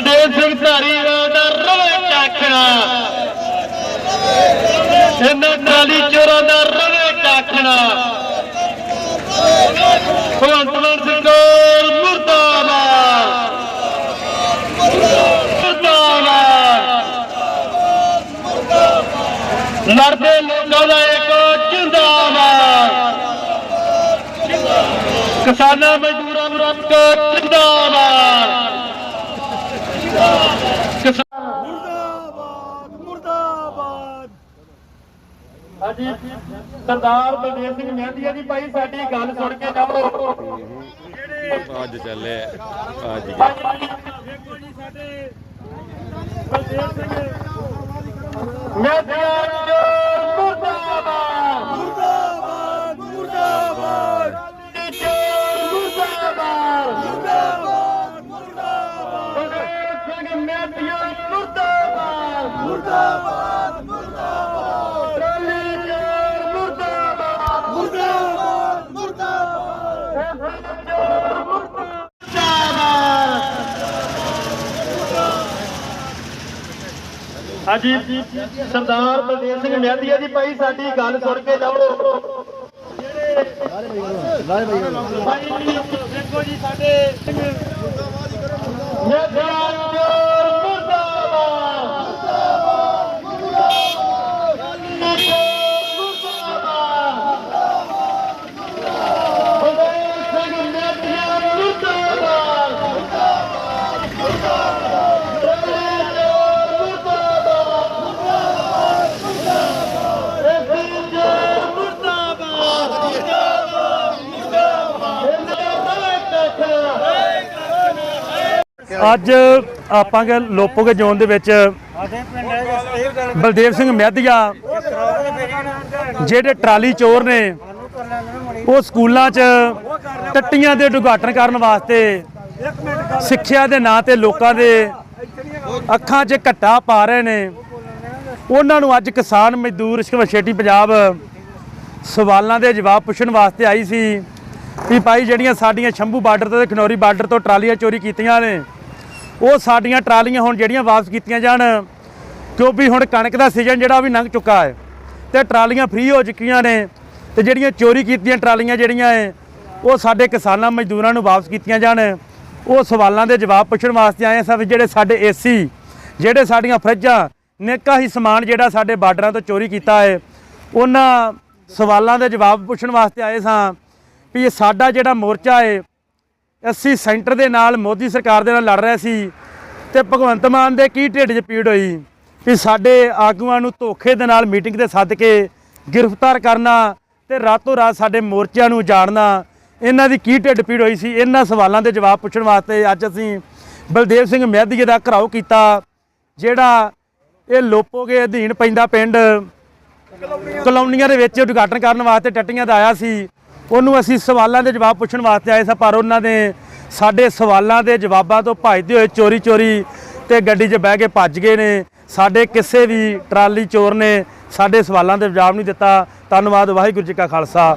ਬਲਦੇਵ ਸਿੰਘ ਧਾਰੀਵਾਲ ਦਾ ਰਵੇ ਕਾਖਣਾ ਇਹਨਾਂ ਟਰਾਲੀ ਚੋਰਾਂ ਦਾ ਰਵੇ ਕਾਖਣਾ ਭਗਵੰਤ ਮਾਨ ਸਿੰਘ ਮੁਰਦਾਬਾਦ। ਮੁਰਦਾਬਾਦ। ਲੜਦੇ ਲੋਕਾਂ ਦਾ ਇੱਕ ਜਿੰਦਾਬਾਦ। ਕਿਸਾਨਾਂ, ਮਜ਼ਦੂਰਾਂ ਨੂੰ ਵਿਰੁੱਧ ਜਿੰਦਾਬਾਦ ਕਿਸਾਨ ਮੁਰਦਾਬਾਦ ਮੁਰਦਾਬਾਦ ਹਾਂਜੀ। ਸਰਦਾਰ ਬਲਦੇਵ ਸਿੰਘ ਮਹਿੰਦੀਆ ਜੀ ਭਾਈ ਸਾਡੀ ਗੱਲ ਸੁਣ ਕੇ ਜਾਓ। ਅੱਜ ਚੱਲੇ ਅੱਜ ਵੇਖੋ ਜੀ ਸਾਡੇ ਬਲਦੇਵ ਸਿੰਘ ਮਹਿੰਦੀਆ ਮੁਰਦਾਬਾਦ। ਮੁਰਦਾਬਾਦ ਮੁਰਦਾਬਾਦ। ਮੁਰਦਾਬਾਦ। ਮੁਰਦਾਬਾਦ ਮੁਰਦਾਬਾਦ। ਬਲਦੇਵ ਸਿੰਘ ਮਹਿੰਦੀਆ ਮੁਰਦਾਬਾਦ ਮੁਰਦਾਬਾਦ ਟਰਾਲੀ ਚੋਰ ਮੁਰਦਾਬਾਦ ਮੁਰਦਾਬਾਦ ਮੁਰਦਾਬਾਦ ਹਾਂਜੀ ਸਰਦਾਰ ਬਲਦੇਵ ਸਿੰਘ ਮਹਿੰਦੀਆ ਜੀ ਭਾਈ ਸਾਡੀ ਗੱਲ ਸੁਣ ਕੇ ਜਾਓ। ਵੇਖੋ ਜੀ ਸਾਡੇ ਮਹਿੰਦੀਆ ਅੱਜ ਆਪਾਂ ਕੇ ਲੋਪੋਗੇ ਜ਼ੋਨ ਦੇ ਵਿੱਚ ਬਲਦੇਵ ਸਿੰਘ ਮਹਿਦੀਆ ਜਿਹੜੇ ਟਰਾਲੀ ਚੋਰ ਨੇ, ਉਹ ਸਕੂਲਾਂ 'ਚ ਟੱਟੀਆਂ ਦੇ ਉਦਘਾਟਨ ਕਰਨ ਵਾਸਤੇ ਸਿੱਖਿਆ ਦੇ ਨਾਂ ਤੇ ਲੋਕਾਂ ਦੇ ਅੱਖਾਂ 'ਚ ਘੱਟਾ ਪਾ ਰਹੇ ਨੇ। ਉਹਨਾਂ ਨੂੰ ਅੱਜ ਕਿਸਾਨ ਮਜ਼ਦੂਰ ਸ਼ੇਟੀ ਪੰਜਾਬ ਸਵਾਲਾਂ ਦੇ ਜਵਾਬ ਪੁੱਛਣ ਵਾਸਤੇ ਆਈ ਸੀ ਵੀ ਭਾਈ ਜਿਹੜੀਆਂ ਸਾਡੀਆਂ ਸ਼ੰਭੂ ਬਾਰਡਰ ਤੋਂ ਤੇ ਖਨੌਰੀ ਬਾਰਡਰ ਤੋਂ ਟਰਾਲੀਆਂ ਚੋਰੀ ਕੀਤੀਆਂ ਨੇ ਉਹ ਸਾਡੀਆਂ ਟਰਾਲੀਆਂ ਹੁਣ ਜਿਹੜੀਆਂ ਵਾਪਸ ਕੀਤੀਆਂ ਜਾਣ ਕਿਉਂਕਿ ਹੁਣ ਕਣਕ ਦਾ ਸੀਜ਼ਨ ਜਿਹੜਾ ਉਹ ਵੀ ਲੰਘ ਚੁੱਕਾ ਹੈ, ਤੇ ਟਰਾਲੀਆਂ ਫ੍ਰੀ ਹੋ ਚੁੱਕੀਆਂ ਨੇ, ਤੇ ਜਿਹੜੀਆਂ ਚੋਰੀ ਕੀਤੀਆਂ ਟਰਾਲੀਆਂ ਜਿਹੜੀਆਂ ਹੈ, ਉਹ ਸਾਡੇ ਕਿਸਾਨਾਂ ਮਜ਼ਦੂਰਾਂ ਨੂੰ ਵਾਪਸ ਕੀਤੀਆਂ ਜਾਣ। ਉਹ ਸਵਾਲਾਂ ਦੇ ਜਵਾਬ ਪੁੱਛਣ ਵਾਸਤੇ ਆਏ ਸਭ ਜਿਹੜੇ ਸਾਡੇ ਏਸੀ ਜਿਹੜੇ ਸਾਡੀਆਂ ਫਰਿੱਜਾਂ, ਨੇਕਾ ਹੀ ਸਮਾਨ ਜਿਹੜਾ ਸਾਡੇ ਬਾਰਡਰਾਂ ਤੋਂ ਚੋਰੀ ਕੀਤਾ ਹੈ, ਉਹਨਾਂ ਸਵਾਲਾਂ ਦੇ ਜਵਾਬ ਪੁੱਛਣ ਵਾਸਤੇ ਆਏ ਸਾਂ ਵੀ ਇਹ ਸਾਡਾ ਜਿਹੜਾ ਮੋਰਚਾ ਹੈ ਅਸੀਂ ਸੈਂਟਰ ਦੇ ਨਾਲ ਮੋਦੀ ਸਰਕਾਰ ਦੇ ਨਾਲ ਲੜ ਰਹੇ ਸੀ ਤੇ ਭਗਵੰਤ ਮਾਨ ਦੇ ਕੀ ਢਿੱਡ 'ਚ ਪੀੜ ਹੋਈ ਵੀ ਸਾਡੇ ਆਗੂਆਂ ਨੂੰ ਧੋਖੇ ਦੇ ਨਾਲ ਮੀਟਿੰਗ ਤੇ ਸੱਦ ਕੇ ਗ੍ਰਿਫਤਾਰ ਕਰਨਾ ਤੇ ਰਾਤੋਂ ਰਾਤ ਸਾਡੇ ਮੋਰਚਿਆਂ ਨੂੰ ਜਾਣਨਾ ਇਹਨਾਂ ਦੀ ਕੀ ਢਿੱਡ ਪੀੜ ਹੋਈ ਸੀ? ਇਹਨਾਂ ਸਵਾਲਾਂ ਦੇ ਜਵਾਬ ਪੁੱਛਣ ਵਾਸਤੇ ਅੱਜ ਅਸੀਂ ਬਲਦੇਵ ਸਿੰਘ ਮਹਿਦੀਏ ਦਾ ਘਰਾਓ ਕੀਤਾ, ਜਿਹੜਾ ਇਹ ਲੋਪੋਗੇ ਅਧੀਨ ਪੈਂਦਾ ਪਿੰਡ ਕਲੋਨੀਆਂ ਦੇ ਵਿੱਚ ਉਦਘਾਟਨ ਕਰਨ ਵਾਸਤੇ ਟੱਟੀਆਂ ਦਾ ਆਇਆ ਸੀ। ਉਹਨੂੰ ਅਸੀਂ ਸਵਾਲਾਂ ਦੇ ਜਵਾਬ ਪੁੱਛਣ ਵਾਸਤੇ ਆਏ ਸਾਂ, ਪਰ ਉਹਨਾਂ ਨੇ ਸਾਡੇ ਸਵਾਲਾਂ ਦੇ ਜਵਾਬਾਂ ਤੋਂ ਭੱਜਦੇ ਹੋਏ ਚੋਰੀ ਚੋਰੀ ਤੇ ਗੱਡੀ 'ਚ ਬਹਿ ਕੇ ਭੱਜ ਗਏ ਨੇ। ਸਾਡੇ ਕਿਸੇ ਵੀ ਟਰਾਲੀ ਚੋਰ ਨੇ ਸਾਡੇ ਸਵਾਲਾਂ ਦੇ ਜਵਾਬ ਨਹੀਂ ਦਿੱਤਾ। ਧੰਨਵਾਦ, ਵਾਹਿਗੁਰੂ ਜੀ ਕਾ ਖਾਲਸਾ।